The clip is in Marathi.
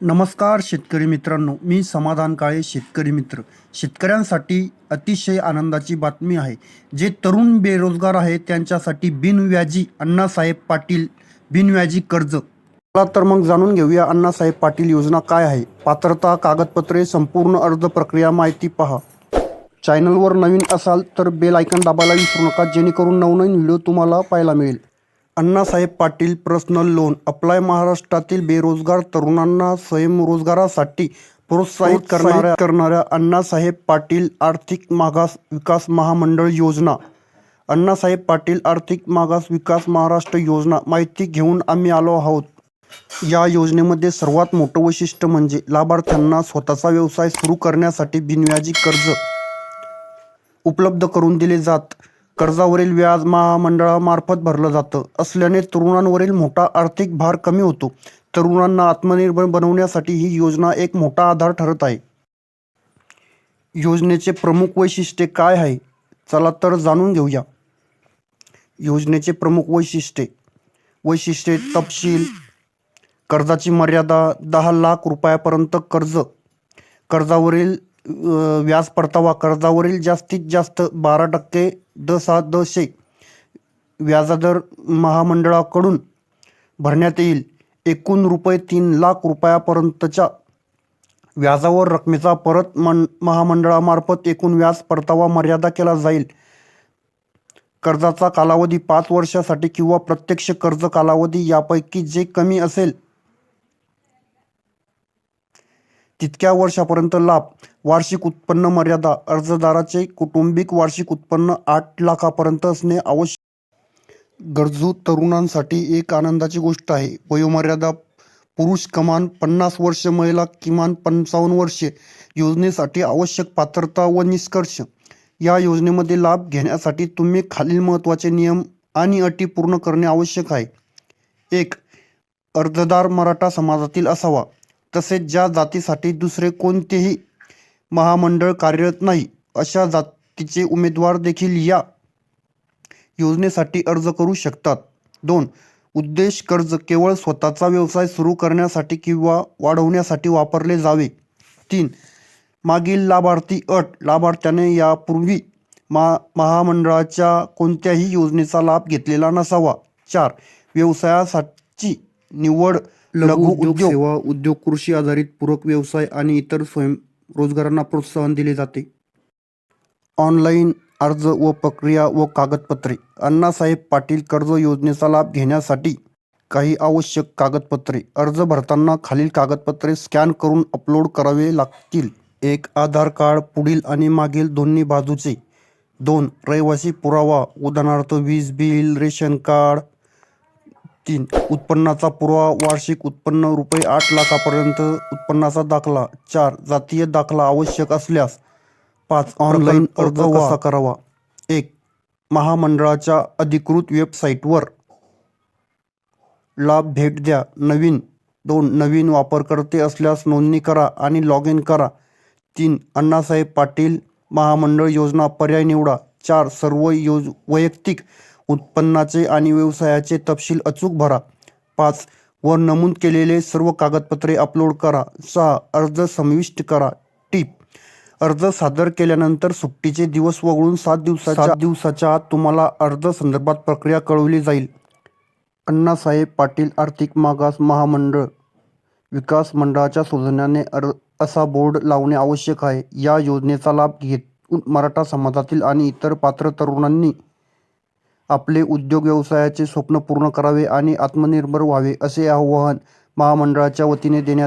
नमस्कार शेतकरी मित्रांनो मी समाधान काळे शेतकरी मित्र. शेतकऱ्यांसाठी अतिशय आनंदाची बातमी आहे जे तरुण बेरोजगार आहे त्यांच्यासाठी बिनव्याजी अण्णासाहेब पाटील बिनव्याजी कर्ज. चला तर मग जाणून घेऊया अण्णासाहेब पाटील योजना काय आहे. पात्रता कागदपत्रे संपूर्ण अर्ज प्रक्रिया माहिती पहा. चॅनलवर नवीन असाल तर बेल आयकन दाबायला विसरू नका जेणेकरून नवनवीन व्हिडिओ तुम्हाला पाहायला मिळेल. Annasaheb Patil personal loan apply महाराष्ट्रातील बेरोजगार तरुणांना स्वयंरोजगारासाठी प्रोत्साहित करणाऱ्या करणाऱ्या अण्णासाहेब पाटील आर्थिक मागास विकास महामंडळ योजना. अण्णासाहेब पाटील आर्थिक मागास विकास महाराष्ट्र योजना माहिती घेऊन आम्ही आलो आहोत. या योजनेमध्ये सर्वात मोठं वैशिष्ट्य म्हणजे लाभार्थ्यांना स्वतःचा व्यवसाय सुरू करण्यासाठी बिनव्याजी कर्ज उपलब्ध करून दिले जात. कर्जावरील व्याज महामंडळामार्फत भरलं जातं. असल्याने तरुणांवरील मोठा आर्थिक भार कमी होतो. तरुणांना आत्मनिर्भर बनवण्यासाठी ही योजना एक मोठा आधार ठरत आहे. योजनेचे प्रमुख वैशिष्ट्ये काय आहे? चला तर जाणून घेऊया. योजनेचे प्रमुख वैशिष्ट्ये. वैशिष्ट्ये तपशील. कर्जाची मर्यादा दहा लाख रुपयापर्यंत कर्ज. कर्जावरील व्याज परतावा कर्जावरील जास्तीत जास्त बारा टक्के द सात दशे व्याजदर महामंडळाकडून भरण्यात येईल. एकूण रुपये तीन लाख रुपयापर्यंतच्या व्याजावर रकमेचा परत मन महामंडळामार्फत एकूण व्याज परतावा मर्यादा केला जाईल. कर्जाचा कालावधी पाच वर्षासाठी किंवा प्रत्यक्ष कर्ज कालावधी यापैकी जे कमी असेल तितक्या वर्षापर्यंत लाभ. वार्षिक उत्पन्न मर्यादा. अर्जदाराचे कौटुंबिक वार्षिक उत्पन्न आठ लाखापर्यंत असणे आवश्यक. गरजू तरुणांसाठी एक आनंदाची गोष्ट आहे. वयोमर्यादा पुरुष कमान पन्नास वर्ष महिला किमान पंचावन्न वर्षे योजनेसाठी आवश्यक पात्रता व निष्कर्ष. या योजनेमध्ये लाभ घेण्यासाठी तुम्ही खालील महत्त्वाचे नियम आणि अटी पूर्ण करणे आवश्यक आहे. एक अर्जदार मराठा समाजातील असावा. तसेच ज्या जातीसाठी दुसरे कोणतेही महामंडळ कार्यरत नाही अशा जातीचे उमेदवार देखील या योजनेसाठी अर्ज करू शकतात. दोन उद्देश कर्ज केवळ स्वतःचा व्यवसाय सुरू करण्यासाठी किंवा वाढवण्यासाठी वापरले जावे. तीन मागील लाभार्थी अट लाभार्थ्याने यापूर्वी मा महामंडळाच्या कोणत्याही योजनेचा लाभ घेतलेला नसावा. चार व्यवसायासाठी निवड लघु उद्योग सेवा उद्योग कृषी आधारित पूरक व्यवसाय आणि इतर स्वयंरोजगारांना प्रोत्साहन दिले जाते. ऑनलाईन अर्ज व प्रक्रिया व कागदपत्रे. अण्णासाहेब पाटील कर्ज योजनेचा लाभ घेण्यासाठी काही आवश्यक कागदपत्रे. अर्ज भरताना खालील कागदपत्रे स्कॅन करून अपलोड करावे लागतील. एक आधार कार्ड पुढील आणि मागील दोन्ही बाजूचे. दोन रहिवासी पुरावा उदाहरणार्थ वीज बिल रेशन कार्ड तीन. उत्पन्नाचा पुरावा वार्षिक उत्पन्न रुपये आठ लाखापर्यंत उत्पन्नाचा दाखला. चार. जातीय दाखला आवश्यक असल्यास पाच. ऑनलाईन अर्ज कसा करावा? एक. महामंडळाच्या अधिकृत वेबसाईटवर लाभ भेट द्या. नवीन. दोन. नवीन वापरकर्ते असल्यास नोंदणी करा आणि लॉग इन करा. तीन. अण्णासाहेब पाटील महामंडळ योजना पर्याय निवडा. चार. सर्व योज वैयक्तिक उत्पन्नाचे आणि व्यवसायाचे तपशील अचूक भरा. पाच वर नमूद केलेले सर्व कागदपत्रे अपलोड करा. सहा अर्ज समाविष्ट करा. टीप अर्ज सादर केल्यानंतर सुट्टीचे दिवस वगळून सात दिवसाच्या सात दिवसाच्या आत तुम्हाला अर्ज संदर्भात प्रक्रिया कळवली जाईल. अण्णासाहेब पाटील आर्थिक मागास महामंडळ विकास मंडळाच्या सुधारण्याने अर असा बोर्ड लावणे आवश्यक आहे. या योजनेचा लाभ घेत मराठा समाजातील आणि इतर पात्र तरुणांनी आपले उद्योग व्यवसायाचे स्वप्न पूर्ण करावे आणि आत्मनिर्भर व्हावे असे आवाहन महामंडळाच्या वतीने देण्यात